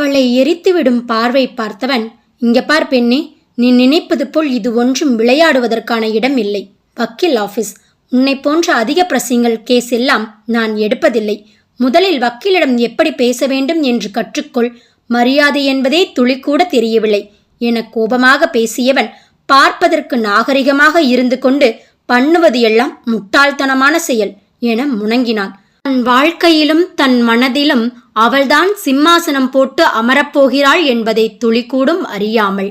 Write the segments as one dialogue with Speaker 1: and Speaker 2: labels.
Speaker 1: அவளை எரித்துவிடும் பார்வை பார்த்தவன் இங்க பார் பெண்ணே நீ நினைப்பது போல் இது ஒன்றும் விளையாடுவதற்கான இடம் இல்லை. வக்கீல் ஆஃபீஸ் உன்னை போன்ற அதிக பிரசிங்கள் கேஸ் எல்லாம் நான் எடுப்பதில்லை. முதலில் வக்கீலிடம் எப்படி பேச வேண்டும் என்று கற்றுக்கொள். மரியாதை என்பதே துளிக்கூட தெரியவில்லை. என கோபமாக பேசியவன் பார்ப்பதற்கு நாகரிகமாக இருந்து கொண்டு பண்ணுவது எல்லாம் முட்டாள்தனமான செயல் என முணங்கினான். தன் வாழ்க்கையிலும் தன் மனதிலும் அவள்தான் சிம்மாசனம் போட்டு அமரப்போகிறாள் என்பதை துளிக்கூடும் அறியாமல்.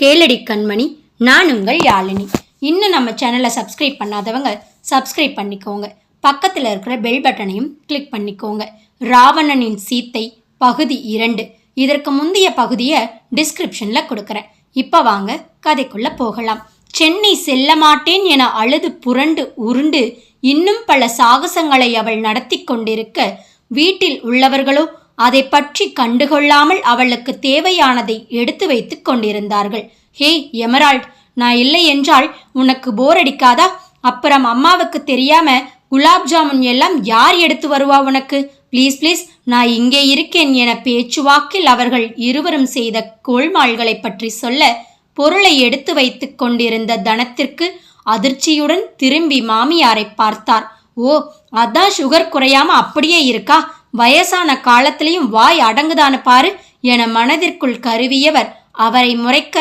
Speaker 1: கேளடி கண்மணி நான் உங்கள் யாழினி. இன்னும் நம்ம சேனலை சப்ஸ்கிரைப் பண்ணாதவங்க சப்ஸ்கிரைப் பண்ணிக்கோங்க. பக்கத்தில் இருக்கிற பெல் பட்டனையும் கிளிக் பண்ணிக்கோங்க. ராவணனின் சீத்தை பகுதி இரண்டு. இதற்கு முந்தைய பகுதியை டிஸ்கிரிப்ஷனில் கொடுக்குறேன். இப்போ வாங்க கதைக்குள்ளே போகலாம். சென்னை செல்ல மாட்டேன் என அழுது புரண்டு உருண்டு இன்னும் பல சாகசங்களை அவள் நடத்தி கொண்டிருக்க வீட்டில் உள்ளவர்களோ அதை பற்றி கண்டுகொள்ளாமல் அவளுக்கு தேவையானதை எடுத்து வைத்துக் கொண்டிருந்தார்கள். ஹே எமரால்ட் நான் இல்லை என்றால் உனக்கு போர் அடிக்காதா? அப்புறம் அம்மாவுக்கு தெரியாம குலாப் ஜாமுன் எல்லாம் யார் எடுத்து வருவா உனக்கு? ப்ளீஸ் ப்ளீஸ் நான் இங்கே இருக்கேன் என பேச்சுவாக்கில் அவர்கள் இருவரும் செய்த கோள்மாள்களை பற்றி சொல்ல பொருளை எடுத்து வைத்துக் கொண்டிருந்த தனத்திற்கு அதிர்ச்சியுடன் திரும்பி மாமியாரை பார்த்தார். ஓ அதான் சுகர் குறையாம அப்படியே இருக்கா? வயசான காலத்திலையும் வாய் அடங்குதான்னு பாரு என மனதிற்குள் கருவியவர். அவரை முறைக்க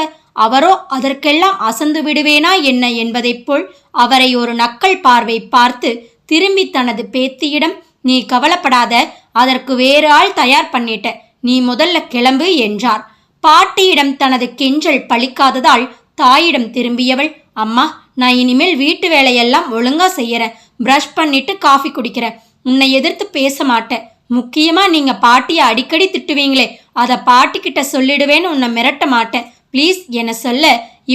Speaker 1: அவரோ அதற்கெல்லாம் அசந்து விடுவேனா என்ன என்பதைப் போல் அவரை ஒரு நக்கல் பார்வை பார்த்து திரும்பி தனது பேத்தியிடம் நீ கவலைப்படாத அதற்கு வேறு ஆள் தயார் பண்ணிட்ட. நீ முதல்ல கிளம்பு என்றார். பாட்டியிடம் தனது கெஞ்சல் பழிக்காததால் தாயிடம் திரும்பியவள் அம்மா நான் இனிமேல் வீட்டு வேலையெல்லாம் ஒழுங்காக செய்யறேன். ப்ரஷ் பண்ணிட்டு காஃபி குடிக்கிறேன். உன்னை எதிர்த்து பேச மாட்டேன். முக்கியமாக நீங்கள் பாட்டியை அடிக்கடி திட்டுவீங்களே அதை பாட்டிக்கிட்ட சொல்லிடுவேன்னு உன்னை மிரட்ட மாட்டேன். ப்ளீஸ் என சொல்ல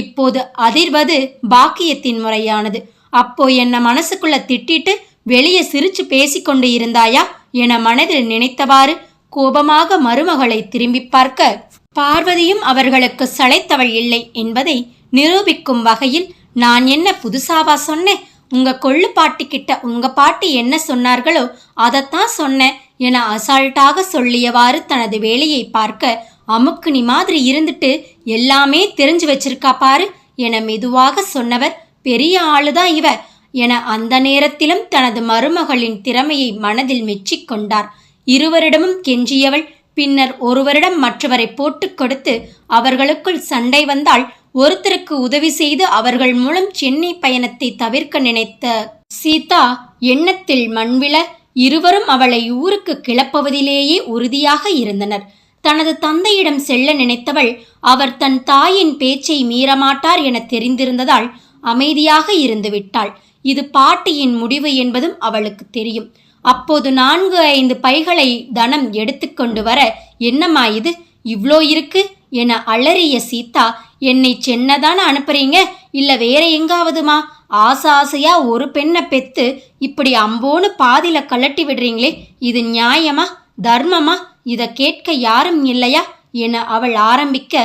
Speaker 1: இப்போது அதிர்வது பாக்கியத்தின் முறையானது. அப்போ என்னை மனசுக்குள்ள திட்டிட்டு வெளியே சிரிச்சு பேசிக்கொண்டு இருந்தாயா? என மனதில் நினைத்தவாறு கோபமாக மருமகளை திரும்பி பார்க்க. பார்வதியும் அவர்களுக்கு சளைத்தவள் இல்லை என்பதை நிரூபிக்கும் வகையில் நான் என்ன புதுசாவா சொன்னேன்? உங்க கொள்ளு பாட்டி கிட்ட உங்க பாட்டி என்ன சொன்னார்களோ அதைத்தான் சொன்னேன் என அசால்ட்டாக சொல்லியவாறு தனது வேலையை பார்க்க அமுக்குனி மாதிரி இருந்துட்டு எல்லாமே தெரிஞ்சு வச்சிருக்கா பாரு என மெதுவாக சொன்னவர் பெரிய ஆளுதான் இவ என அந்த நேரத்திலும் தனது மருமகளின் திறமையை மனதில் மெச்சிக்கொண்டார் இருவரிடமும் கெஞ்சியவள் பின்னர் ஒருவரிடம் மற்றவரை போட்டுக் கொடுத்து அவர்களுக்குள் சண்டை வந்தால் ஒருத்தருக்கு உதவி செய்து அவர்கள் மூலம் சென்னை பயணத்தை தவிர்க்க நினைத்த சீதா எண்ணத்தில் மண்விழ இருவரும் அவளை ஊருக்கு கிளப்புவதிலேயே உறுதியாக இருந்தனர். தனது தந்தையிடம் செல்ல நினைத்தவள் அவர் தன் தாயின் பேச்சை மீறமாட்டார் என தெரிந்திருந்ததால் அமைதியாக இருந்துவிட்டாள் இது பாட்டியின் முடிவு என்பதும் அவளுக்கு தெரியும். அப்போது நான்கு ஐந்து பைகளை தனம் எடுத்துக்கொண்டு வர என்னம்மா இது? இவ்ளோ இருக்கு. என அலறிய சீதா என்னை சென்னதான அனுப்புறீங்க? இல்ல வேற எங்காவதுமா? ஆசை ஆசையா ஒரு பெண்ணை பெத்து இப்படி அம்போன்னு பாதியில கலட்டி விடுறீங்களே இது நியாயமா? தர்மமா? இத கேட்க யாரும் இல்லையா? என அவள் ஆரம்பிக்க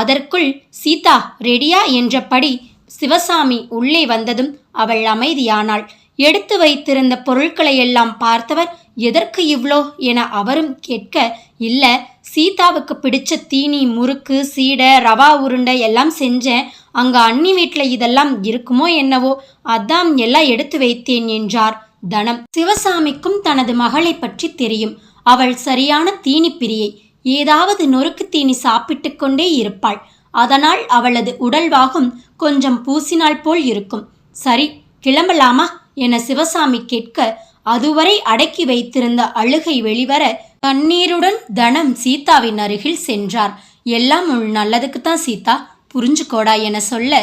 Speaker 1: அதற்குள் சீதா ரெடியா? என்றபடி சிவசாமி உள்ளே வந்ததும் அவள் அமைதியானாள். எடுத்து வைத்திருந்த பொருட்களை எல்லாம் பார்த்தவர் எதற்கு இவ்ளோ? என அவரும் கேட்க இல்ல சீதாவுக்கு பிடிச்ச தீனி முறுக்கு சீடை ரவா உருண்டை எல்லாம் செஞ்சேன். அங்க அண்ணி வீட்டில் இதெல்லாம் இருக்குமோ என்னவோ அதான் எல்லாம் எடுத்து வைத்தேன் என்றார் தனம். சிவசாமிக்கும் தனது மகளை பற்றி தெரியும். அவள் சரியான தீனி பிரியை ஏதாவது நொறுக்கு தீனி சாப்பிட்டு கொண்டே இருப்பாள். அதனால் அவளது உடல்வாகும் கொஞ்சம் பூசினால் போல் இருக்கும். சரி கிளம்பலாமா? என சிவசாமி கேட்க அதுவரை அடக்கி வைத்திருந்த அழுகை வெளிவர கண்ணீருடன் தனம் சீதாவின் அருகில் சென்றார். எல்லாம் உள் நல்லதுக்குத்தான் சீதா. புரிஞ்சுக்கோடா என சொல்ல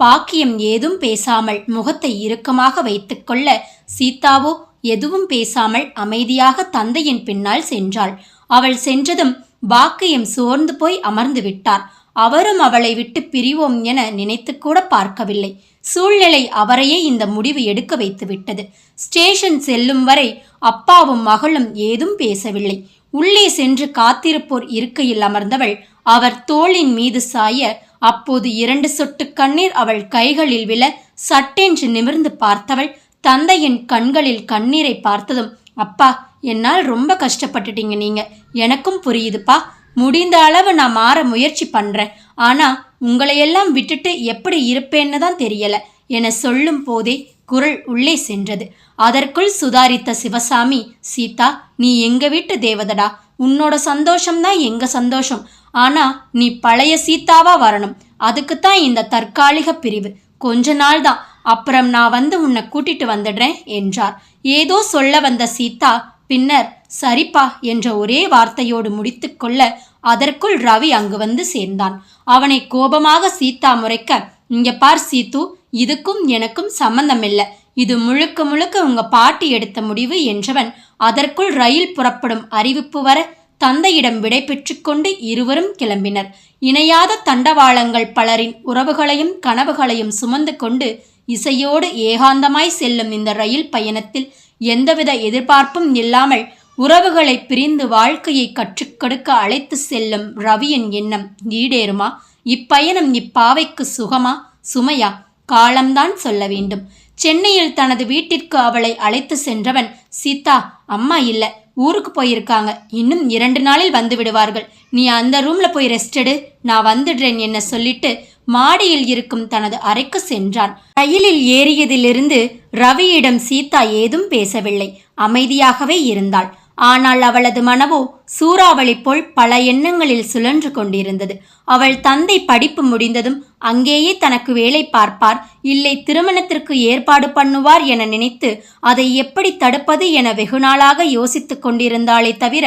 Speaker 1: பாக்கியம் ஏதும் பேசாமல் முகத்தை இறுக்கமாக வைத்துக்கொள்ள சீதாவோ எதுவும் பேசாமல் அமைதியாக தந்தையின் பின்னால் சென்றாள். அவள் சென்றதும் பாக்கியம் சோர்ந்து போய் அமர்ந்து விட்டார். அவரும் அவளை விட்டு பிரிவோம் என நினைத்து கூட பார்க்கவில்லை. சூழ்நிலை அவரையே இந்த முடிவு எடுக்க வைத்துவிட்டது. ஸ்டேஷன் செல்லும் வரை அப்பாவும் மகளும் ஏதும் பேசவில்லை. உள்ளே சென்று காத்திருப்போர் இருக்கையில் அமர்ந்தவள் அவர் தோளின் மீது சாய அப்போது இரண்டு சொட்டு கண்ணீர் அவள் கைகளில் விழ சட்டென்று நிமிர்ந்து பார்த்தவள் தந்தையின் கண்களில் கண்ணீரை பார்த்ததும் அப்பா என்னால் ரொம்ப கஷ்டப்பட்டுட்டீங்க நீங்க. எனக்கும் புரியுதுப்பா. முடிந்த அளவு நான் மாற முயற்சி பண்றேன். ஆனா உங்களையெல்லாம் விட்டுட்டு எப்படி இருப்பேன்னு தான் தெரியல என சொல்லும் போதே குரல் உள்ளே சென்றது. அதற்குள் சுதாரித்த சிவசாமி சீதா நீ எங்க வீட்டு தேவதடா? உன்னோட சந்தோஷம்தான் எங்க சந்தோஷம். ஆனா நீ பழைய சீதாவா வரணும். அதுக்குத்தான் இந்த தற்காலிக பிரிவு. கொஞ்ச நாள் தான் அப்புறம் நான் வந்து உன்னை கூட்டிட்டு வந்துடுறேன் என்றார். ஏதோ சொல்ல வந்த சீதா பின்னர் சரிப்பா என்ற ஒரே வார்த்தையோடு முடித்துக்கொள்ள அதற்குள் ரவி அங்கு வந்து சேர்ந்தான். அவனை கோபமாக சீதா முறைக்க இங்க பார் சீத்து இதுக்கும் எனக்கும் சம்பந்தமில்லை. இது முழுக்க முழுக்க உங்க பாட்டி எடுத்த முடிவு என்றவன் அதற்குள் ரயில் புறப்படும் அறிவிப்பு வர தந்தையிடம் விடை பெற்றுக்கொண்டு இருவரும் கிளம்பினர். இணையாத தண்டவாளங்கள் பலரின் உறவுகளையும் கனவுகளையும் சுமந்து கொண்டு இசையோடு ஏகாந்தமாய் செல்லும் இந்த ரயில் பயணத்தில் எந்தவித எதிர்பார்ப்பும் இல்லாமல் உறவுகளை பிரிந்து வாழ்க்கையை கற்றுக்கொடுக்க அழைத்து செல்லும் ரவியின் எண்ணம் ஈடேறுமா? இப்பயணம் இப்பாவைக்கு சுகமா? சுமையா? காலம்தான் சொல்ல வேண்டும். சென்னையில் தனது வீட்டிற்கு அவளை அழைத்து சென்றவன் சீதா. அம்மா இல்ல ஊருக்கு போயிருக்காங்க. இன்னும் இரண்டு நாளில் வந்து விடுவார்கள். நீ அந்த ரூம்ல போய் ரெஸ்ட் எடு. நான் வந்துடுறேன் என்ன சொல்லிட்டு மாடியில் இருக்கும் தனது அறைக்கு சென்றான். ரயிலில் ஏறியதிலிருந்து ரவியிடம் சீதா ஏதும் பேசவில்லை. அமைதியாகவே இருந்தாள். ஆனால் அவளது மனவோ சூறாவளி போல் பல எண்ணங்களில் சுழன்று கொண்டிருந்தது. அவள் தந்தை படிப்பு முடிந்ததும் அங்கேயே தனக்கு வேலை பார்ப்பார். இல்லை திருமணத்திற்கு ஏற்பாடு பண்ணுவார் என நினைத்து அதை எப்படி தடுப்பது என வெகுநாளாக யோசித்துக் கொண்டிருந்தாளே தவிர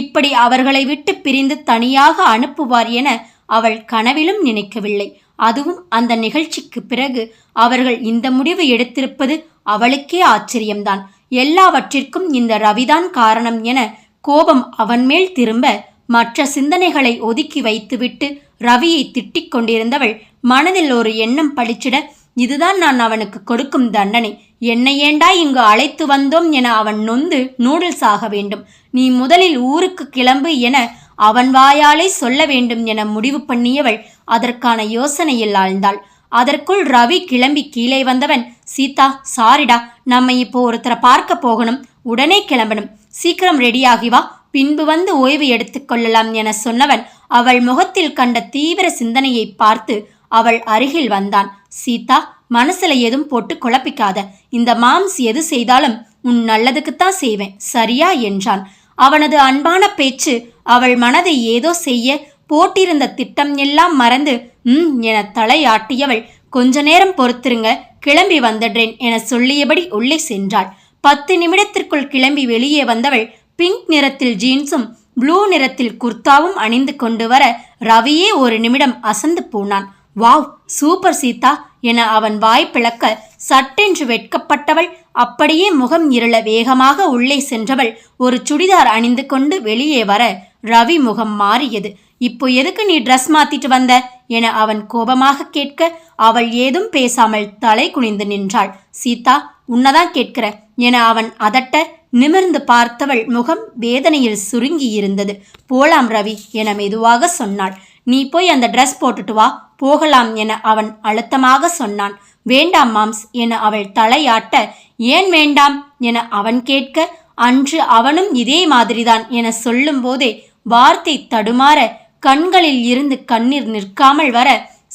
Speaker 1: இப்படி அவர்களை விட்டு பிரிந்து தனியாக அனுப்புவார் என அவள் கனவிலும் நினைக்கவில்லை. அதுவும் அந்த நிகழ்ச்சிக்கு பிறகு. அவர்கள் இந்த முடிவு எடுத்திருப்பது அவளுக்கே ஆச்சரியம்தான். எல்லாவற்றிற்கும் இந்த ரவிதான் காரணம் என கோபம் அவன் மேல் திரும்ப மற்ற சிந்தனைகளை ஒதுக்கி வைத்துவிட்டு ரவியை திட்டிக் கொண்டிருந்தவள் மனதில் ஒரு எண்ணம் பளிச்சிட இதுதான் நான் அவனுக்கு கொடுக்கும் தண்டனை. என்னை ஏண்டா இங்கு அழைத்து வந்தோம்? என அவன் நொந்து நூடுல்ஸ் ஆக வேண்டும். நீ முதலில் ஊருக்கு கிளம்பு என அவன் வாயாலே சொல்ல வேண்டும் என முடிவு பண்ணியவள் அதற்கான யோசனையில் ஆழ்ந்தாள். அதற்குள் ரவி கிளம்பி கீழே வந்தவன் சீதா சாரிடா நம்ம இப்போ ஒருத்தரை பார்க்க போகணும். உடனே கிளம்பணும். சீக்கிரம் ரெடியாகி வா. பின்பு வந்து ஓய்வு எடுத்துக்கொள்ளலாம் என சொன்னவன் அவள் முகத்தில் கண்ட தீவிர சிந்தனையை பார்த்து அவள் அருகில் வந்தான். சீதா மனசுல எதுவும் போட்டு குழப்பிக்காத. இந்த மாம்ஸ் எது செய்தாலும் உன் நல்லதுக்குத்தான் செய்வேன். சரியா? என்றான். அவனது அன்பான பேச்சு அவள் மனதை ஏதோ செய்ய போட்டிருந்த திட்டம் எல்லாம் மறந்து ம் என தலையாட்டியவள் கொஞ்ச நேரம் பொறுத்திருங்க கிளம்பி வந்துடுறேன் என சொல்லியபடி உள்ளே சென்றாள். பத்து நிமிடத்திற்குள் கிளம்பி வெளியே வந்தவள் பிங்க் நிறத்தில் ஜீன்ஸும் ப்ளூ நிறத்தில் குர்தாவும் அணிந்து கொண்டு வர ரவியே ஒரு நிமிடம் அசந்து போனான். Wow super Sita! என அவன் வாய் பிளக்க சட்டென்று வெட்கப்பட்டவள் அப்படியே முகம் இருள வேகமாக உள்ளே சென்றவள் ஒரு சுடிதார் அணிந்து கொண்டு வெளியே வர ரவி முகம் மாறியது. இப்போ எதுக்கு நீ ட்ரெஸ் மாத்திட்டு வந்த? என அவன் கோபமாக கேட்க அவள் ஏதும் பேசாமல் தலை குனிந்து நின்றாள். சீதா உன்னதான் கேட்கிற? என அவன் அதட்ட நிமிர்ந்து பார்த்தவள் முகம் வேதனையில் சுருங்கி இருந்தது. போலாம் ரவி என மெதுவாக சொன்னாள். நீ போய் அந்த ட்ரெஸ் போட்டுட்டு வா போகலாம் என அவன் அழுத்தமாக சொன்னான். வேண்டாம் மாம்ஸ் என அவள் தலையாட்ட. ஏன் வேண்டாம்? என அவன் கேட்க அன்று அவனும் இதே மாதிரிதான் என சொல்லும்போதே வார்த்தை தடுமாற கண்களில் இருந்து கண்ணீர் நிற்காமல் வர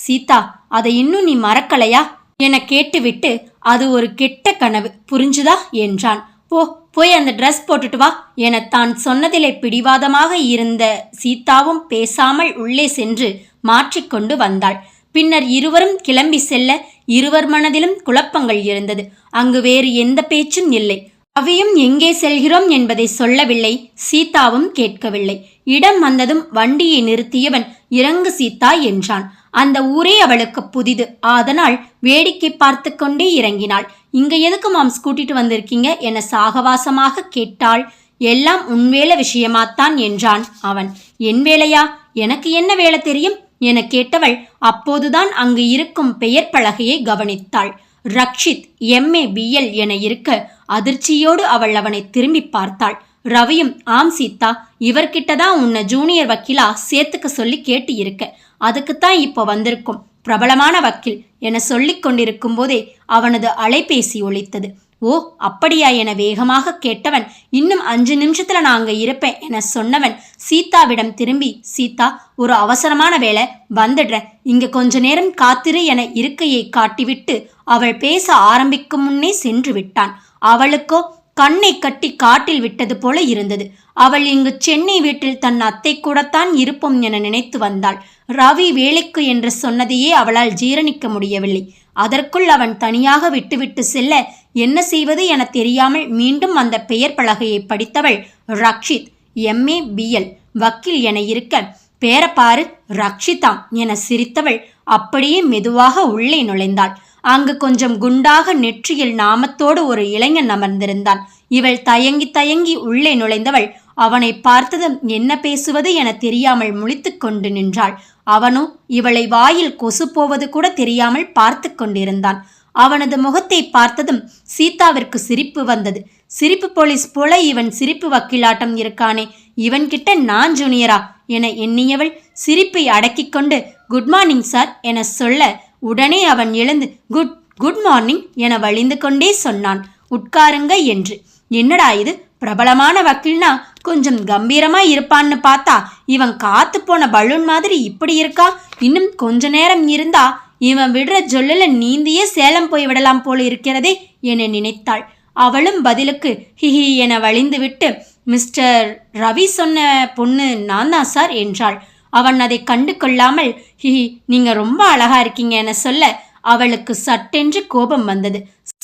Speaker 1: சீதா அதை இன்னும் நீ மறக்கலையா என கேட்டுவிட்டு அது ஒரு கெட்ட கனவு புரிஞ்சுதா என்றான். போ போய் அந்த ட்ரெஸ் போட்டுட்டு வா என தான் சொன்னதிலே பிடிவாதமாக இருந்த சீதாவும் பேசாமல் உள்ளே சென்று மாற்றிக்கொண்டு வந்தாள். பின்னர் இருவரும் கிளம்பி செல்ல இருவர் மனதிலும் குழப்பங்கள் இருந்தது. அங்கு வேறு எந்த பேச்சும் இல்லை. அவையும் எங்கே செல்கிறோம் என்பதை சொல்லவில்லை. சீதாவும் கேட்கவில்லை. இடம் வந்ததும் வண்டியை நிறுத்தியவன் இறங்கு சீதா என்றான். அந்த ஊரே அவளுக்கு புதிது. அதனால் வேடிக்கை பார்த்து கொண்டே இறங்கினாள். இங்க எதுக்கு மாம் கூட்டிட்டு வந்திருக்கீங்க? என சாகவாசமாக கேட்டாள். எல்லாம் உன் வேலை விஷயமாத்தான் என்றான் அவன். என் வேலையா? எனக்கு என்ன வேலை தெரியும்? என கேட்டவள் அப்போதுதான் அங்கு இருக்கும் பெயர் பலகையை கவனித்தாள். ரக்ஷித் எம்ஏ பிஎல் என இருக்க அதிர்ச்சியோடு அவள் அவனை திரும்பி பார்த்தாள். ரவியும் ஆம் சீதா இவர்கிட்ட தான் உன்னை ஜூனியர் வக்கீலா சேர்த்துக்க சொல்லி கேட்டு இருக்க அதுக்குத்தான் இப்போ வந்திருக்கும். பிரபலமான வக்கீல் என சொல்லிக் கொண்டிருக்கும் போதே அவனது அலைபேசி ஒழித்தது ஓ அப்படியா என வேகமாக கேட்டவன் இன்னும் அஞ்சு நிமிஷத்துல நான் அங்க இருப்பேன் என சொன்னவன் சீதாவிடம் திரும்பி சீதா ஒரு அவசரமான வேலை வந்துடுறேன் இங்க கொஞ்ச நேரம் காத்திரு என இருக்கையை காட்டிவிட்டு அவள் பேச ஆரம்பிக்கும் முன்னே சென்று விட்டான். அவளுக்கோ கண்ணை கட்டி காட்டில் விட்டது போல இருந்தது. அவள் இங்கு சென்னை வீட்டில் தன் அத்தை கூடத்தான் இருப்போம் என நினைத்து வந்தாள். ரவி வேலைக்கு என்று சொன்னதையே அவளால் ஜீரணிக்க முடியவில்லை. அதற்குள் அவன் தனியாக விட்டுவிட்டு செல்ல என்ன செய்வது என தெரியாமல் மீண்டும் அந்த பெயர் பலகையை படித்தவள் ரக்ஷித் எம்ஏ பிஎல் வக்கீல் என இருக்க பேரப்பாரு ரக்ஷிதாம் என சிரித்தவள் அப்படியே மெதுவாக உள்ளே நுழைந்தாள். அங்கு கொஞ்சம் குண்டாக நெற்றியில் நாமத்தோடு ஒரு இளைஞன் அமர்ந்திருந்தான். இவள் தயங்கி தயங்கி உள்ளே நுழைந்தவள் அவனை பார்த்ததும் என்ன பேசுவது என தெரியாமல் முழித்து கொண்டு நின்றாள். அவனோ இவளை வாயில் கொசு போவது கூட தெரியாமல் பார்த்து கொண்டிருந்தான். அவனது முகத்தை பார்த்ததும் சீதாவிற்கு சிரிப்பு வந்தது. சிரிப்பு போலீஸ் போல இவன் சிரிப்பு வக்கீலாட்டம் இருக்கானே இவன்கிட்ட நான் ஜூனியரா என எண்ணியவள் சிரிப்பை அடக்கிக் கொண்டு குட் மார்னிங் சார் என சொல்ல உடனே அவன் எழுந்து குட் குட் மார்னிங் என வழிந்து கொண்டே சொன்னான். உட்காருங்க என்று. என்னடா இது? பிரபலமான வக்கீல்னா கொஞ்சம் கம்பீரமா இருப்பான்னு பார்த்தா இவன் காத்து போன பலூன் மாதிரி இப்படி இருக்கா? இன்னும் கொஞ்ச நேரம் இருந்தா இவன் விடுற சொல்லல நீந்தியே சேலம் போய் விடலாம் போல இருக்கிறதே என நினைத்தாள். அவளும் பதிலுக்கு ஹிஹி என வழிந்துவிட்டு மிஸ்டர் ரவி சொன்ன பொண்ணு நான் தான் சார் என்றாள். அவன் அதை கண்டு கொள்ளாமல் ஹிஹி நீங்க ரொம்ப அழகா இருக்கீங்க என சொல்ல அவளுக்கு சட்டென்று கோபம் வந்தது.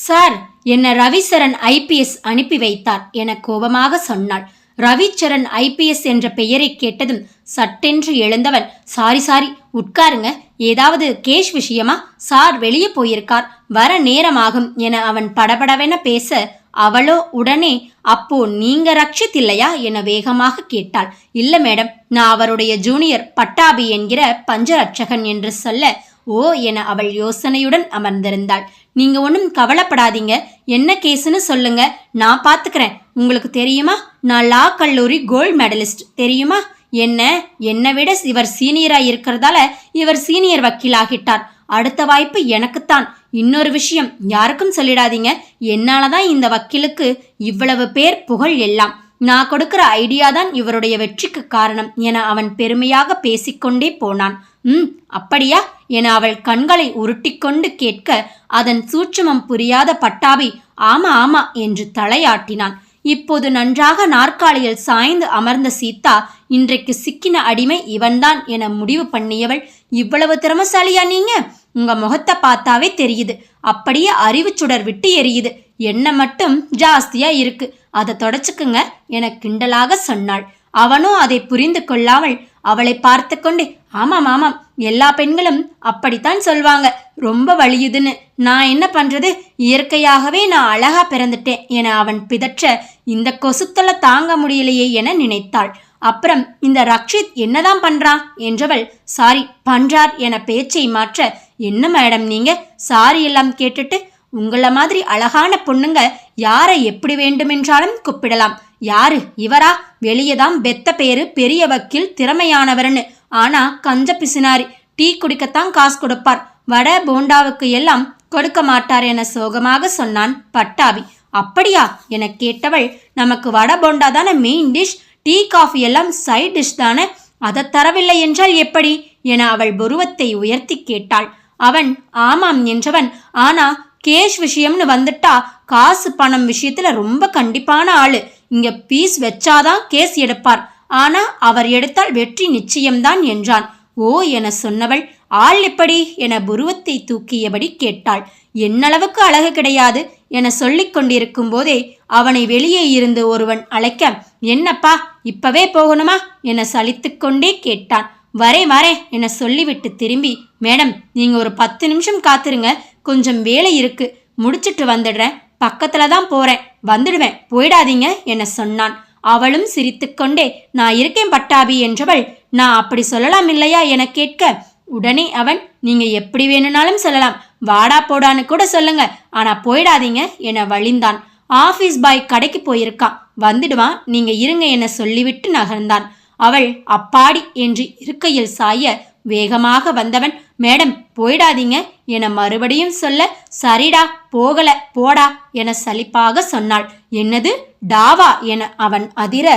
Speaker 1: சார் என்ன ரவிசரன் ஐபிஎஸ் அனுப்பி வைத்தார் என கோபமாக சொன்னாள். ரவிச்சரண் ஐபிஎஸ் என்ற பெயரை கேட்டதும் சட்டென்று எழுந்தவன் சாரி சாரி உட்காருங்க. ஏதாவது கேஷ் விஷயமா? சார் வெளியே போயிருக்கார். வர நேரமாகும் என அவன் படபடவென பேச அவளோ உடனே அப்போ நீங்க ரக்ஷித் இல்லையா என வேகமாக கேட்டாள். இல்ல மேடம். நான் அவருடைய ஜூனியர் பட்டாபி என்கிற பஞ்சரட்சகன் என்று சொல்ல ஓ என அவள் யோசனையுடன் அமர்ந்திருந்தாள். நீங்க ஒன்றும் கவலைப்படாதீங்க. என்ன கேஸ்னு சொல்லுங்க. நான் பார்த்துக்கிறேன் உங்களுக்கு தெரியுமா? நான் லா கல்லூரி கோல்டு மெடலிஸ்ட். தெரியுமா? என்ன? என்னை விட இவர் சீனியராக இருக்கிறதால இவர் சீனியர் வக்கீலாகிட்டார். அடுத்த வாய்ப்பு எனக்குத்தான். இன்னொரு விஷயம் யாருக்கும் சொல்லிடாதீங்க. என்னால தான் இந்த வக்கீலுக்கு இவ்வளவு பேர் புகழ் எல்லாம். நான் கொடுக்கிற ஐடியா தான் இவருடைய வெற்றிக்கு காரணம் என அவன் பெருமையாக பேசிக்கொண்டே போனான். ம் அப்படியா? என அவள் கண்களை உருட்டிக்கொண்டு கேட்க அதன் சூட்சுமம் புரியாத பட்டாபி ஆமா ஆமா என்று தலையாட்டினான். இப்போது நன்றாக நாற்காலியில் சாய்ந்து அமர்ந்த சீதா இன்றைக்கு சிக்கின அடிமை இவன்தான் என முடிவு பண்ணியவள் இவ்வளவு திறமசாலியா நீங்க? உங்க முகத்தை பார்த்தாவே தெரியுது. அப்படியே அறிவு சுடர் விட்டு எரியுது. என்ன மட்டும் ஜாஸ்தியா இருக்கு. அதை தொடச்சுக்குங்க என கிண்டலாக சொன்னாள். அவனோ அதை புரிந்து கொள்ளாமல் அவளை பார்த்து கொண்டு ஆமாம் ஆமாம். எல்லா பெண்களும் அப்படித்தான் சொல்வாங்க. ரொம்ப வலியுதுன்னு. நான் என்ன பண்ணுறது இயற்கையாகவே நான் அழகா பிறந்துட்டேன் என அவன் பிதற்ற இந்த கொசுத்தலை தாங்க முடியலையே என நினைத்தாள். அப்புறம் இந்த ரக்ஷித் என்னதான் பண்றான் என்றவள் சாரி பண்றார் என பேச்சை மாற்ற என்ன மேடம் நீங்க? சாரி எல்லாம் கேட்டுட்டு உங்களை மாதிரி அழகான பொண்ணுங்க யாரை எப்படி வேண்டுமென்றாலும் கூப்பிடலாம். யாரு? இவரா? வெளியேதான் பெத்த பேரு பெரிய வக்கீல் திறமையானவர்னு. ஆனால் கஞ்ச பிசினாரி டீ குடிக்கத்தான் காசு கொடுப்பார். வட போண்டாவுக்கு எல்லாம் கொடுக்க மாட்டார் என சோகமாக சொன்னான் பட்டாபி. அப்படியா? என கேட்டவள் நமக்கு வட போண்டா தானே மெயின் டிஷ் டீ காஃபி எல்லாம் சைட் டிஷ் தானே? அதை தரவில்லை என்றால் எப்படி? என அவள் புருவத்தை உயர்த்தி கேட்டாள். அவன் ஆமாம் என்றவன் ஆனா கேஷ் விஷயம்னு வந்துட்டா காசு பணம் விஷயத்துல ரொம்ப கண்டிப்பான ஆளு. இங்க பீஸ் வச்சாதான் கேஸ் எடுப்பார். ஆனா அவர் எடுத்தால் வெற்றி நிச்சயம்தான் என்றான். ஓ என சொன்னவள் ஆள் எப்படி? என புருவத்தை தூக்கியபடி கேட்டாள். என்னளவுக்கு அழகு கிடையாது? என சொல்லிக் கொண்டிருக்கும் போதே அவனை வெளியே இருந்து ஒருவன் அழைக்க என்னப்பா இப்பவே போகணுமா? என சலித்துக்கொண்டே கேட்டான். வரே வரே என சொல்லிவிட்டு திரும்பி மேடம் நீங்க ஒரு பத்து நிமிஷம் காத்துருங்க. கொஞ்சம் வேலை இருக்கு. முடிச்சிட்டு வந்துடுறேன். பக்கத்துல தான் போறேன். வந்துடுவேன். போயிடாதீங்க என சொன்னான். அவளும் சிரித்துக்கொண்டே நான் இருக்கேன் பட்டாபி என்றவள் நான் அப்படி சொல்லலாம் இல்லையா என கேட்க உடனே அவன் நீங்க எப்படி வேணும்னாலும் சொல்லலாம். வாடா போடான்னு கூட சொல்லுங்க. ஆனா போயிடாதீங்க என வழிந்தான். ஆபீஸ் பாய் கடைக்கு போயிருக்கான். வந்துடுவான். நீங்க இருங்க என சொல்லிவிட்டு நகர்ந்தான். அவள் அப்பாடி என்று இருக்கையில் சாய வேகமாக வந்தவன் மேடம் போயிடாதீங்க. என மறுபடியும் சொல்ல சரிடா போகல போடா என சலிப்பாக சொன்னாள். என்னது? டாவா என அவன் அதிர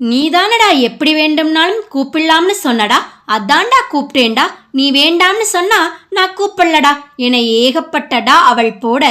Speaker 1: நீதானடா எப்படி வேண்டும்னாலும் கூப்பிடலாம்னு சொன்னடா. அதான்டா கூப்பிட்டேன்டா. நீ வேண்டாம்னு சொன்னா நான் கூப்பிடலடா என ஏகப்பட்டடா அவள் போட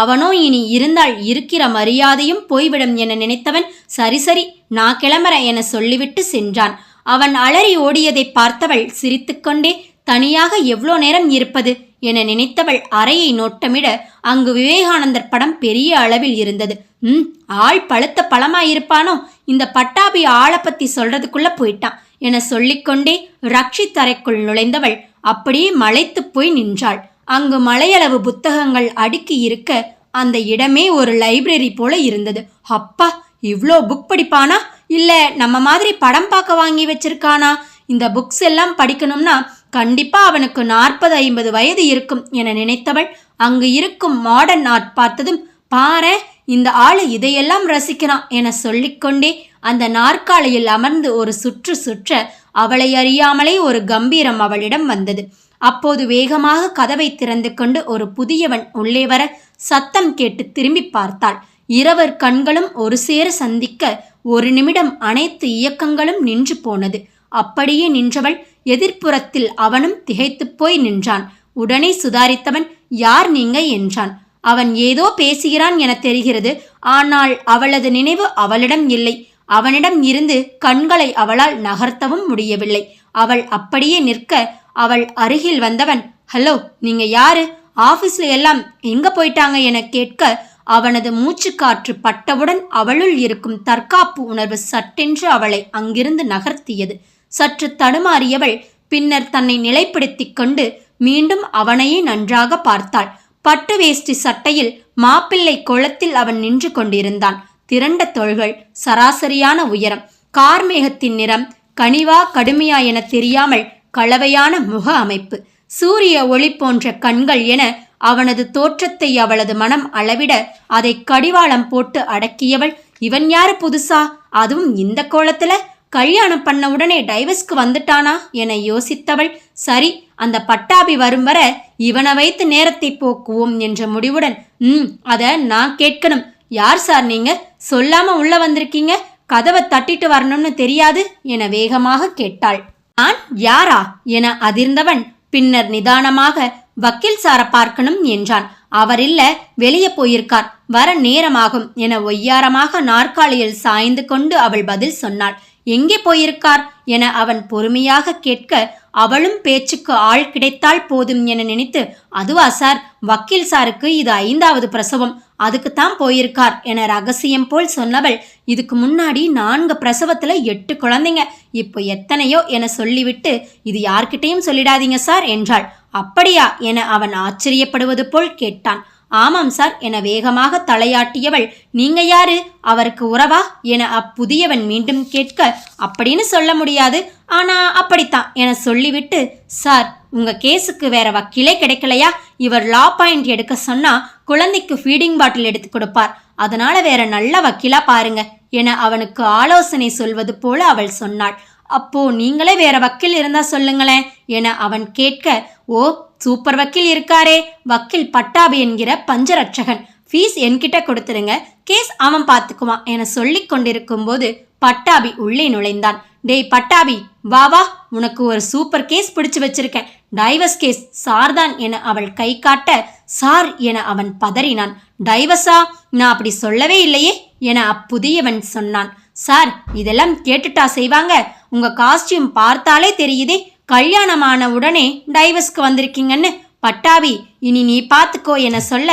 Speaker 1: அவனோ இனி இருந்தால் இருக்கிற மரியாதையும் போய்விடும் என நினைத்தவன் சரி சரி நான் கிளம்புறேன் என சொல்லிவிட்டு சென்றான். அவன் அலறி ஓடியதை பார்த்தவள் சிரித்துக்கொண்டே தனியாக எவ்வளோ நேரம் இருப்பது? என நினைத்தவள் அறையை நோட்டமிட அங்கு விவேகானந்தர் படம் பெரிய அளவில் இருந்தது. ம் ஆள் பழுத்த பழமாயிருப்பானோ? இந்த பட்டாபி ஆளை பத்தி சொல்றதுக்குள்ள போயிட்டான் என சொல்லிக்கொண்டே ரக்ஷித் அறைக்குள் நுழைந்தவள் அப்படியே மலைத்து போய் நின்றாள். அங்கு மலையளவு புத்தகங்கள் அடுக்கி இருக்க அந்த இடமே ஒரு லைப்ரரி போல இருந்தது. அப்பா இவ்வளோ புக் படிப்பானா? இல்லை நம்ம மாதிரி படம் பார்க்க வாங்கி வச்சிருக்கானா? இந்த புக்ஸ் எல்லாம் படிக்கணும்னா கண்டிப்பா அவனுக்கு நாற்பது ஐம்பது வயது இருக்கும் என நினைத்தவள் அங்கு இருக்கும் மாடர்ன் ஆர்ட் பார்த்ததும் பாரு இந்த ஆளு இதையெல்லாம் ரசிக்கிறான் என சொல்லிக்கொண்டே அந்த நாற்காலையில் அமர்ந்து ஒரு சுற்று சுற்ற அவளை அறியாமலே ஒரு கம்பீரம் அவளிடம் வந்தது. அப்போது வேகமாக கதவை திறந்து கொண்டு ஒரு புதியவன் உள்ளே வர சத்தம் கேட்டு திரும்பி பார்த்தாள். இரவர் கண்களும் ஒரு சேர சந்திக்க ஒரு நிமிடம் அனைத்து இயக்கங்களும் நின்று போனது. அப்படியே நின்றவள் எதிர்ப்புறத்தில் அவனும் திகைத்துப் போய் நின்றான். உடனே சுதாரித்தவன் யார் நீங்க என்றான். அவன் ஏதோ பேசுகிறான் என தெரிகிறது. ஆனால் அவளது நினைவு அவளிடம் இல்லை. அவனிடம் இருந்து கண்களை அவளால் நகர்த்தவும் முடியவில்லை. அவள் அப்படியே நிற்க அவள் அருகில் வந்தவன் ஹலோ நீங்க யாரு? ஆபீஸ்ல எல்லாம் எங்க போயிட்டாங்க? என கேட்க அவனது மூச்சுக்காற்று பட்டவுடன் அவளுள் இருக்கும் தற்காப்பு உணர்வு சட்டென்று அவளை அங்கிருந்து நகர்த்தியது. சற்று தடுமாறியவள் பின்னர் தன்னை நிலைப்படுத்திக் கொண்டு மீண்டும் அவனையே நன்றாக பார்த்தாள். பட்டு வேஷ்டி சட்டையில் மாப்பிள்ளை குளத்தில் அவன் நின்று கொண்டிருந்தான். திரண்ட தோள்கள் சராசரியான உயரம் கார்மேகத்தின் நிறம் கனிவா கடுமையா என தெரியாமல் கலவையான முக அமைப்பு சூரிய ஒளி போன்ற கண்கள் என அவனது தோற்றத்தை அவளது மனம் அளவிட அதை கடிவாளம் போட்டு அடக்கியவள் இவன் யாரு புதுசா? அதுவும் இந்த கோலத்துல? கல்யாணம் பண்ண உடனே டைவர்ஸ்க்கு வந்துட்டானா என யோசித்தவள். சரி அந்த பட்டாபி வரும் வர இவனை வைத்து நேரத்தை போக்குவோம் என்ற முடிவுடன் ம் அதை நான் கேட்கணும். யார் சார் நீங்க? சொல்லாம உள்ள வந்திருக்கீங்க? கதவை தட்டிட்டு வரணும்னு தெரியாது? என வேகமாக கேட்டாள். நான் யாரா? என அதிர்ந்தவன் பின்னர் நிதானமாக வக்கீல் சார பார்க்கணும் என்றான். அவர் இல்ல வெளியே போயிருக்கார். வர நேரமாகும் என ஒய்யாரமாக நாற்காலியில் சாய்ந்து கொண்டு அவள் பதில் சொன்னாள். எங்கே போயிருக்கார் என அவன் பொறுமையாக கேட்க அவளும் பேச்சுக்கு ஆள் கிடைத்தால் போதும் என நினைத்து அதுவா சார் வக்கீல் சாருக்கு இது ஐந்தாவது பிரசவம் அதுக்குத்தான் போயிருக்கார் என ரகசியம் போல் சொன்னவள் இதுக்கு முன்னாடி நான்கு பிரசவத்தில் எட்டு குழந்தைங்க இப்போ எத்தனையோ என சொல்லிவிட்டு இது யார்கிட்டையும் சொல்லிடாதீங்க சார் என்றாள். அப்படியா என அவன் ஆச்சரியப்படுவது போல் கேட்டான். ஆமாம் சார் என வேகமாக தலையாட்டியவள் நீங்க யாரு? அவருக்கு உறவா? என அப்புதியவன் மீண்டும் கேட்க அப்படின்னு சொல்ல முடியாது. ஆனா அப்படித்தான் என சொல்லிவிட்டு சார் உங்க கேஸுக்கு வேற வக்கீலே கிடைக்கலையா? இவர் லா பாயிண்ட் எடுக்க சொன்னா குழந்தைக்கு ஃபீடிங் பாட்டில் எடுத்து கொடுப்பார். அதனால வேற நல்ல வக்கீலா பாருங்க என அவனுக்கு ஆலோசனை சொல்வது போல அவள் சொன்னாள். அப்போ நீங்களே வேற வக்கீல் இருந்தா சொல்லுங்களேன் என அவன் கேட்க ஓ சூப்பர் வக்கீல் இருக்காரே. வக்கீல் பட்டாபி என்கிற பஞ்சரட்சகன். ஃபீஸ் என்கிட்ட கொடுத்துருங்க. கேஸ் அவன் பார்த்துக்குவான் என சொல்லி கொண்டிருக்கும் போது பட்டாபி உள்ளே நுழைந்தான். டேய் பட்டாபி வா வா. உனக்கு ஒரு சூப்பர் கேஸ் பிடிச்சு வச்சிருக்கேன். டைவர்ஸ் கேஸ் சார்தான் என அவள் கை காட்ட சார் என அவன் பதறினான். டைவர்ஸா நான் அப்படி சொல்லவே இல்லையே என அப்புதியவன் சொன்னான். சார் இதெல்லாம் கேட்டுட்டா செய்வாங்க. உங்க காஸ்டியூம் பார்த்தாலே தெரியுதே. கல்யாணமான உடனே டைவர்ஸ்க்கு வந்திருக்கீங்கன்னு. பட்டாபி இனி நீ பார்த்துக்கோ என சொல்ல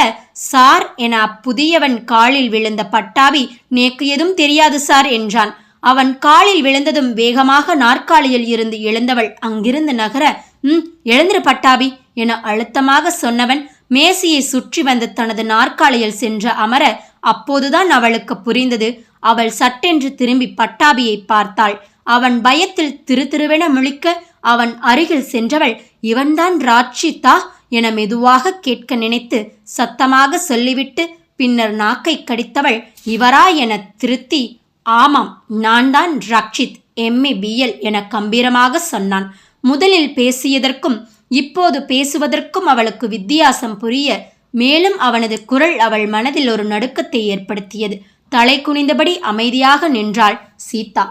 Speaker 1: சார் என அப்புதியவன் காலில் விழுந்த பட்டாபி நேக்கு எதுவும் தெரியாது சார் என்றான். அவன் காலில் விழுந்ததும் வேகமாக நாற்காலியில் இருந்து எழுந்தவள் அங்கிருந்து நகர ம் எழுந்திரு பட்டாபி என அழுத்தமாக சொன்னவன் மேசியை சுற்றி வந்து தனது நாற்காலியில் சென்று அமர அப்போதுதான் அவளுக்கு புரிந்தது. அவள் சட்டென்று திரும்பி பட்டாபியை பார்த்தாள். அவன் பயத்தில் திரு திருவென முழிக்க அவன் அருகில் சென்றவள் இவன்தான் ராட்சிதா என மெதுவாக கேட்க நினைத்து சத்தமாக சொல்லிவிட்டு பின்னர் நாக்கை கடித்தவள் இவரா என திருத்தி ஆமாம் நான் தான் ரக்ஷித் எம்ஏ பிஎல் என கம்பீரமாக சொன்னான். முதலில் பேசியதற்கும் இப்போது பேசுவதற்கும் அவளுக்கு வித்தியாசம் புரிய மேலும் அவனது குரல் அவள் மனதில் ஒரு நடுக்கத்தை ஏற்படுத்தியது. தலை குனிந்தபடி அமைதியாக நின்றாள் சீதா.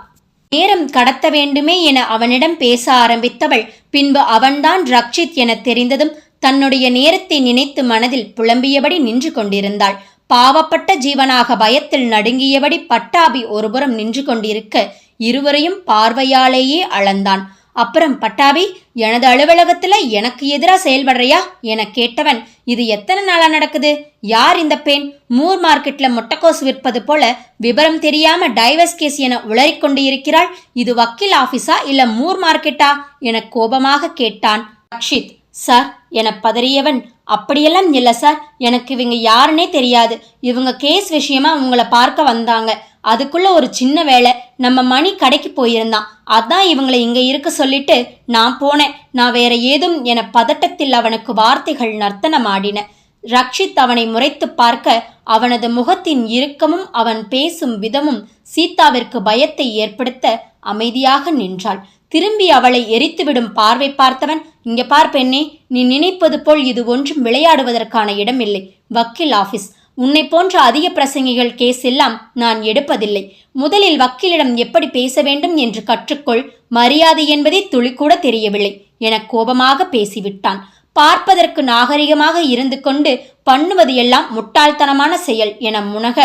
Speaker 1: நேரம் கடத்த வேண்டுமே என அவனிடம் பேச ஆரம்பித்தவள் பின்பு அவன்தான் ரக்ஷித் என தெரிந்ததும் தன்னுடைய நேரத்தை நினைத்து மனதில் புலம்பியபடி நின்று கொண்டிருந்தாள். பாவப்பட்ட ஜீவனாக பயத்தில் நடுங்கியபடி பட்டாபி ஒருபுறம் நின்று கொண்டிருக்க இருவரையும் பார்வையாலேயே அளந்தான். அப்புறம் பட்டாபி எனது அலுவலகத்துல எனக்கு எதிராக செயல்படுறியா? என கேட்டவன் இது எத்தனை நாளா நடக்குது? யார் இந்த பெண்? மூர் மார்க்கெட்ல முட்டைக்கோஸ் விற்பது போல விபரம் தெரியாம டைவர்ஸ் கேஸ் என உளறிக்கொண்டு இருக்கிறாள். இது வக்கீல் ஆபீஸா இல்ல மூர் மார்க்கெட்டா? என கோபமாக கேட்டான் அக்ஷித் சார் என பதறியவன் அப்படியெல்லாம் இல்லை சார். எனக்கு இவங்க யாருன்னே தெரியாது. இவங்க கேஸ் விஷயமா உங்களை பார்க்க வந்தாங்க. அதுக்குள்ள ஒரு சின்ன வேலை நம்ம மணி கடைக்கு போயிருந்தான். அதான் இவங்களை இங்கே இருக்க சொல்லிட்டு நான் போனேன். நான் வேற ஏதும் என பதட்டத்தில் அவனுக்கு வார்த்தைகள் நர்த்தனம் ஆடின ரக்ஷித் அவனை முறைத்து பார்க்க அவனது முகத்தின் இறுக்கமும் அவன் பேசும் விதமும் சீதாவிற்கு பயத்தை ஏற்படுத்த அமைதியாக நின்றாள். திரும்பி அவளை எரித்துவிடும் பார்வை பார்த்தவன் இங்க பார் பெண்ணே நீ நினைப்பது போல் இது ஒன்றும் விளையாடுவதற்கான இடமில்லை. வக்கீல் ஆஃபீஸ். உன்னை போன்ற அதிக பிரசங்கிகள் கேஸ் எல்லாம் நான் எடுப்பதில்லை. முதலில் வக்கீலிடம் எப்படி பேச வேண்டும் என்று கற்றுக்கொள். மரியாதை என்பதே துளிக்கூட தெரியவில்லை. என கோபமாக பேசிவிட்டான். பார்ப்பதற்கு நாகரிகமாக இருந்து கொண்டு பண்ணுவது எல்லாம் முட்டாள்தனமான செயல் என முனக.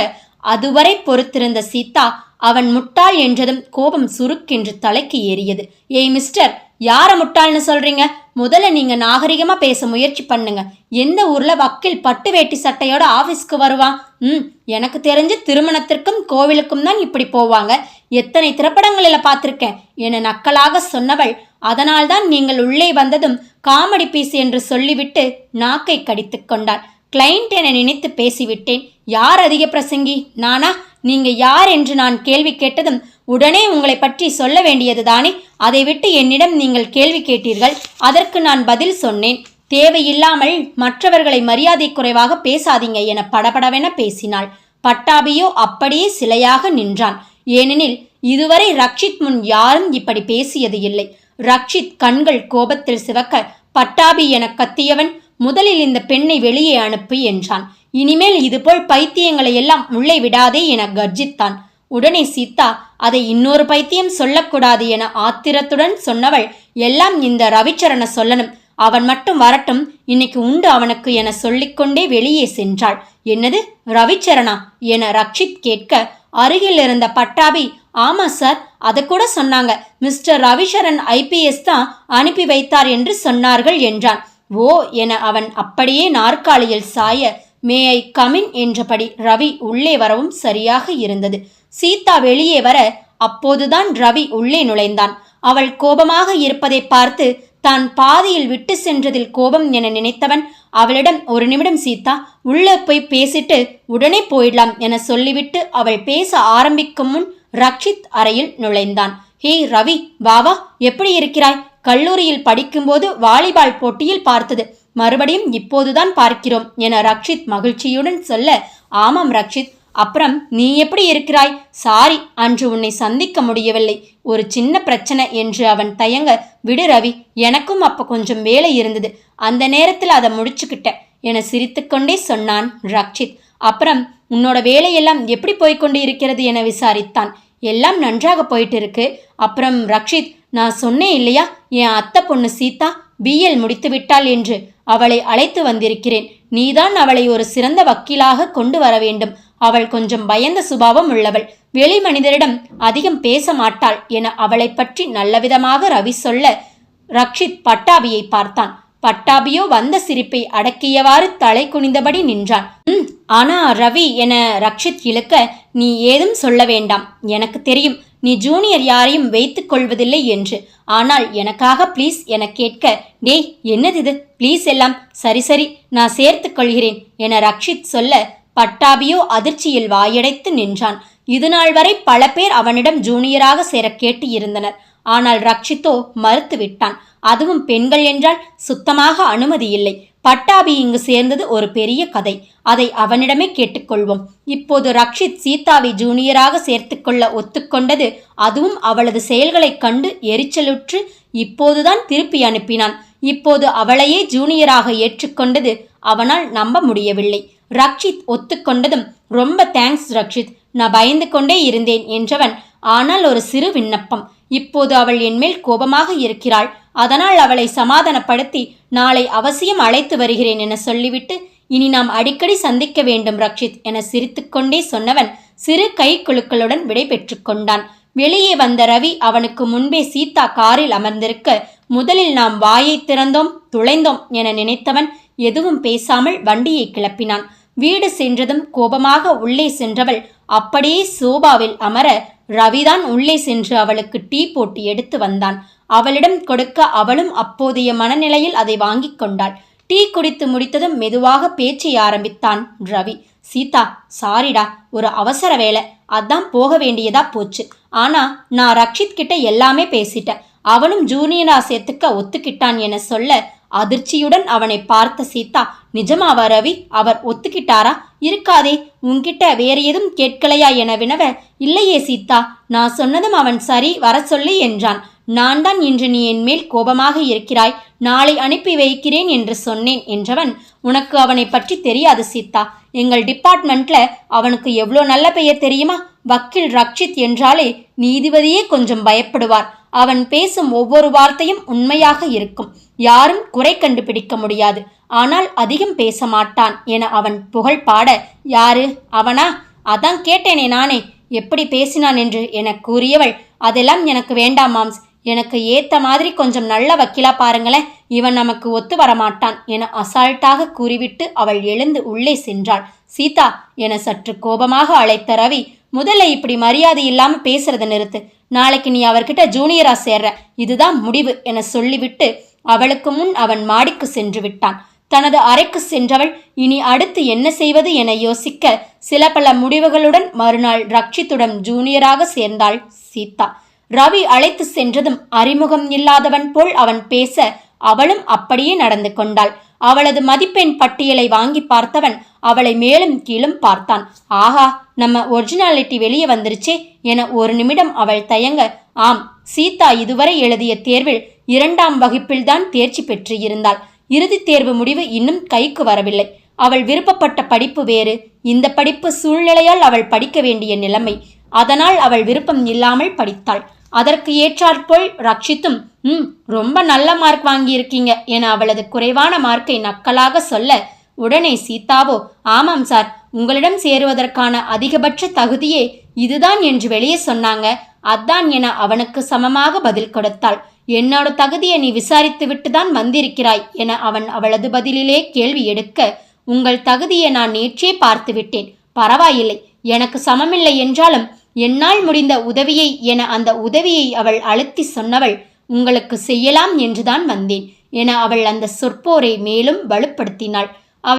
Speaker 1: அதுவரை பொறுத்திருந்த சீதா அவன் முட்டாள் என்றதும் கோபம் சுருக்கென்று தலைக்கு ஏறியது. ஏய் மிஸ்டர் யார முட்டாள்னு சொல்றீங்க? முதல்ல நீங்க நாகரிகமா பேச முயற்சி பண்ணுங்க. எந்த ஊர்ல வக்கீல் பட்டு வேட்டி சட்டையோட ஆபீஸ்க்கு வருவான்? ம் எனக்கு தெரிஞ்சு திருமணத்திற்கும் கோவிலுக்கும் தான் இப்படி போவாங்க. எத்தனை திரைப்படங்களில் பார்த்துருக்கேன். என நக்கலாக சொன்னவள். அதனால்தான் நீங்கள் உள்ளே வந்ததும் காமெடி பீஸ் என்று சொல்லிவிட்டு நாக்கை கடித்து கொண்டாள். கிளைண்ட் என நினைத்து பேசிவிட்டேன். யார் அதிக பிரசங்கி? நானா? நீங்க யார் என்று நான் கேள்வி கேட்டதும் உடனே உங்களை பற்றி சொல்ல வேண்டியது தானே? அதை விட்டு என்னிடம் நீங்கள் கேள்வி கேட்டீர்கள். அதற்கு நான் பதில் சொன்னேன். தேவையில்லாமல் மற்றவர்களை மரியாதை குறைவாக பேசாதீங்க என படபடவென பேசினாள். பட்டாபியோ அப்படியே சிலையாக நின்றான். ஏனெனில் இதுவரை ரக்ஷித் முன் யாரும் இப்படி பேசியது இல்லை. ரக்ஷித் கண்கள் கோபத்தில் சிவக்க பட்டாபி என கத்தியவன் முதலில் இந்த பெண்ணை வெளியே அனுப்பு என்றான். இனிமேல் இதுபோல் பைத்தியங்களை எல்லாம் உள்ளே விடாதே என கர்ஜித்தான். உடனே சீதா அதை இன்னொரு பைத்தியம் சொல்லக்கூடாது என ஆத்திரத்துடன் சொன்னவள் எல்லாம் இந்த ரவிச்சரண சொல்லணும். அவன் மட்டும் வரட்டும். இன்னைக்கு உண்டு அவனுக்கு என சொல்லிக்கொண்டே வெளியே சென்றாள். என்னது? ரவிச்சரணா? என ரக்ஷித் கேட்க அருகில் இருந்த பட்டாபி. ஆமா சார். அதை கூட சொன்னாங்க. மிஸ்டர் ரவிசரன் ஐபிஎஸ் தான் அனுப்பி வைத்தார் என்று சொன்னார்கள் என்றான். ஓ என அவன் அப்படியே நாற்காலியில் சாய மே ஐ கமின் என்றபடி ரவி உள்ளே வரவும் சரியாக இருந்தது. சீதா வெளியே வர அப்போதுதான் ரவி உள்ளே நுழைந்தான். அவள் கோபமாக இருப்பதை பார்த்து தான் பாதியில் விட்டு சென்றதில் கோபம் என நினைத்தவன் அவளிடம் ஒரு நிமிடம் சீதா உள்ளே போய் பேசிட்டு உடனே போயிடலாம் என சொல்லிவிட்டு அவள் பேச ஆரம்பிக்கும் முன் ரக்ஷித் அறையில் நுழைந்தான். ஹே ரவி வாவா எப்படி இருக்கிறாய்? கல்லூரியில் படிக்கும்போது வாலிபால் போட்டியில் பார்த்தது. மறுபடியும் இப்போதுதான் பார்க்கிறோம் என ரக்ஷித் மகிழ்ச்சியுடன் சொல்ல ஆமாம் ரக்ஷித் அப்புறம் நீ எப்படி இருக்கிறாய்? சாரி அன்று உன்னை சந்திக்க முடியவில்லை. ஒரு சின்ன பிரச்சனை என்று அவன் தயங்க விடு ரவி எனக்கும் அப்ப கொஞ்சம் வேலை இருந்தது. அந்த நேரத்தில் அதை முடிச்சுக்கிட்ட என சிரித்துக்கொண்டே சொன்னான் ரக்ஷித். அப்புறம் உன்னோட வேலையெல்லாம் எப்படி போய்கொண்டு இருக்கிறது என விசாரித்தான். எல்லாம் நன்றாக போயிட்டு இருக்கு. அப்புறம் ரக்ஷித் நான் சொன்னேன் இல்லையா? என் அத்தை பொண்ணு சீதா பிஎல் முடித்து விட்டாள் என்று அவளை அழைத்து வந்திருக்கிறேன். நீதான் அவளை ஒரு சிறந்த வக்கீலாக கொண்டு வர வேண்டும். அவள் கொஞ்சம் பயந்த சுபாவம் உள்ளவள். வெளி மனிதரிடம் அதிகம் பேச மாட்டாள் என அவளை பற்றி நல்லவிதமாக ரவி சொல்ல ரக்ஷித் பட்டாபியை பார்த்தான். பட்டாபியோ வந்த சிரிப்பை அடக்கியவாறு தலை குனிந்தபடி நின்றான். ம் ஆனா ரவி என ரக்ஷித் இழுக்க நீ ஏதும் சொல்ல வேண்டாம். எனக்கு தெரியும். நீ ஜூனியர் யாரையும் வைத்துக் கொள்வதில்லை என்று. ஆனால் எனக்காக ப்ளீஸ் என கேட்க டேய் என்னது இது? ப்ளீஸ் எல்லாம் சரி சரி நான் சேர்த்துக் கொள்கிறேன் என ரக்ஷித் சொல்ல பட்டாபியோ அதிர்ச்சியில் வாயடைத்து நின்றான். இதுநாள் வரை பல பேர் அவனிடம் ஜூனியராக சேர கேட்டு இருந்தனர். ஆனால் ரக்ஷித்தோ மறுத்துவிட்டான். அதுவும் பெண்கள் என்றால் சுத்தமாக அனுமதி இல்லை. பட்டாபி இங்கு சேர்ந்தது ஒரு பெரிய கதை. அதை அவனிடமே கேட்டுக்கொள்வோம். இப்போது ரக்ஷித் சீதாவை ஜூனியராக சேர்த்துக்கொள்ள ஒத்துக்கொண்டது அதுவும் அவளது செயல்களைக் கண்டு எரிச்சலுற்று இப்போதுதான் திருப்பி அனுப்பினான். இப்போது அவளையே ஜூனியராக ஏற்றுக்கொண்டது அவனால் நம்ப முடியவில்லை. ரக்ஷித் ஒத்துக்கொண்டதும் ரொம்ப தேங்க்ஸ் ரக்ஷித் நான் பயந்து கொண்டே இருந்தேன் என்றவன். ஆனால் ஒரு சிறு விண்ணப்பம். இப்போது அவள் என்மேல் கோபமாக இருக்கிறாள். அதனால் அவளை சமாதானப்படுத்தி நாளை அவசியம் அழைத்து வருகிறேன் என சொல்லிவிட்டு இனி நாம் அடிக்கடி சந்திக்க வேண்டும் ரக்ஷித் என சிரித்துக்கொண்டே சொன்னவன் சிறு கை குழுக்களுடன் விடை கொண்டான். வெளியே வந்த ரவி அவனுக்கு முன்பே சீதா காரில் அமர்ந்திருக்க முதலில் நாம் வாயை திறந்தோம் துளைந்தோம் என நினைத்தவன் எதுவும் பேசாமல் வண்டியை கிளப்பினான். வீடு சென்றதும் கோபமாக உள்ளே சென்றவள் அப்படியே சோபாவில் அமர ரவிதான் உள்ளே சென்று அவளுக்கு டீ போட்டு எடுத்து வந்தான். அவளிடம் கொடுக்க அவளும் அப்போதைய மனநிலையில் அதை வாங்கிக் கொண்டாள். டீ குடித்து முடித்ததும் மெதுவாக பேச்சை ஆரம்பித்தான் ரவி. சீதா சாரிடா ஒரு அவசர வேலை. அதான் போக வேண்டியதா போச்சு. ஆனா நான் ரக்ஷித் கிட்ட எல்லாமே பேசிட்டேன். அவனும் ஜூனியரா சேர்த்துக்க ஒத்துக்கிட்டான் என சொல்ல அதிர்ச்சியுடன் அவனை பார்த்த சீதா நிஜமாவா ரவி? அவர் ஒத்துக்கிட்டாரா? இருக்காதே உன்கிட்ட வேற எதுவும் கேட்கலையா என வினவ இல்லையே சீதா நான் சொன்னதும் அவன் சரி வர சொல்லி என்றான். நான் தான் இன்று நீ என் மேல் கோபமாக இருக்கிறாய் நாளை அனுப்பி வைக்கிறேன் என்று சொன்னேன் என்றவன் உனக்கு அவனை பற்றி தெரியாது சீதா. எங்கள் டிபார்ட்மெண்ட்ல அவனுக்கு எவ்வளோ நல்ல பெயர் தெரியுமா? வக்கீல் ரக்ஷித் என்றாலே நீதிபதியே கொஞ்சம் பயப்படுவார். அவன் பேசும் ஒவ்வொரு வார்த்தையும் உண்மையாக இருக்கும். யாரும் குறை கண்டுபிடிக்க முடியாது. ஆனால் அதிகம் பேச மாட்டான் என அவன் புகழ் பாட யாரு? அவனா? அதான் கேட்டேனே நானே. எப்படி பேசினான் என்று என கூறியவள் அதெல்லாம் எனக்கு வேண்டாம் மாம்ஸ். எனக்கு ஏத்த மாதிரி கொஞ்சம் நல்ல வக்கீலா பாருங்களேன். இவன் நமக்கு ஒத்து வரமாட்டான் என அசால்ட்டாக கூறிவிட்டு அவள் எழுந்து உள்ளே சென்றாள். சீதா என சற்று கோபமாக அழைத்த ரவி முதல்ல இப்படி மரியாதை இல்லாம பேசுறத நிறுத்து. நாளைக்கு நீ அவர்கிட்ட ஜூனியரா சேர்ற. இதுதான் முடிவு என சொல்லிவிட்டு அவளுக்கு முன் அவன் மாடிக்கு சென்று விட்டான். தனது அறைக்கு சென்றவள் இனி அடுத்து என்ன செய்வது என யோசிக்க சில பல முடிவுகளுடன் மறுநாள் ரக்ஷித்துடன் ஜூனியராக சேர்ந்தாள் சீதா. ரவி அழைத்து சென்றதும் அறிமுகம் இல்லாதவன் போல் அவன் பேச அவளும் அப்படியே நடந்து கொண்டாள். அவளது மதிப்பெண் பட்டியலை வாங்கி பார்த்தவன் அவளை மேலும் கீழும் பார்த்தான். ஆஹா நம்ம ஒரிஜினாலிட்டி வெளியே வந்துருச்சே என ஒரு நிமிடம் அவள் தயங்க ஆம் சீதா இதுவரை எழுதிய தேர்வில் இரண்டாம் வகுப்பில்தான் தேர்ச்சி பெற்று இருந்தாள் இறுதித் தேர்வு முடிவு இன்னும் கைக்கு வரவில்லை. அவள் விருப்பப்பட்ட படிப்பு வேறு. இந்த படிப்பு சூழ்நிலையால் அவள் படிக்க வேண்டிய நிலைமை. அதனால் அவள் விருப்பம் இல்லாமல் படித்தாள். அதற்கு ஏற்றாற்போல் ரக்ஷித்தும் ம் ரொம்ப நல்ல மார்க் வாங்கியிருக்கீங்க என அவளது குறைவான மார்க்கை நக்கலாக சொல்ல உடனே சீதாவோ ஆமாம் சார் உங்களிடம் சேருவதற்கான அதிகபட்ச தகுதியே இதுதான் என்று வெளியே சொன்னாங்க. அதான் என அவனுக்கு சமமாக பதில் கொடுத்தாள். என்னோட தகுதியை நீ விசாரித்து விட்டுதான் வந்திருக்கிறாய் என அவன் அவளது பதிலிலே கேள்வி எடுக்க உங்கள் தகுதியை நான் நேற்றே பார்த்து விட்டேன். பரவாயில்லை எனக்கு சமமில்லை என்றாலும் என்னால் முடிந்த உதவியை என அந்த உதவியை அவள் அழுத்தி சொன்னவள் உங்களுக்கு செய்யலாம் என்றுதான் வந்தேன் என அவள் அந்த சொற்போரை மேலும் வலுப்படுத்தினாள்.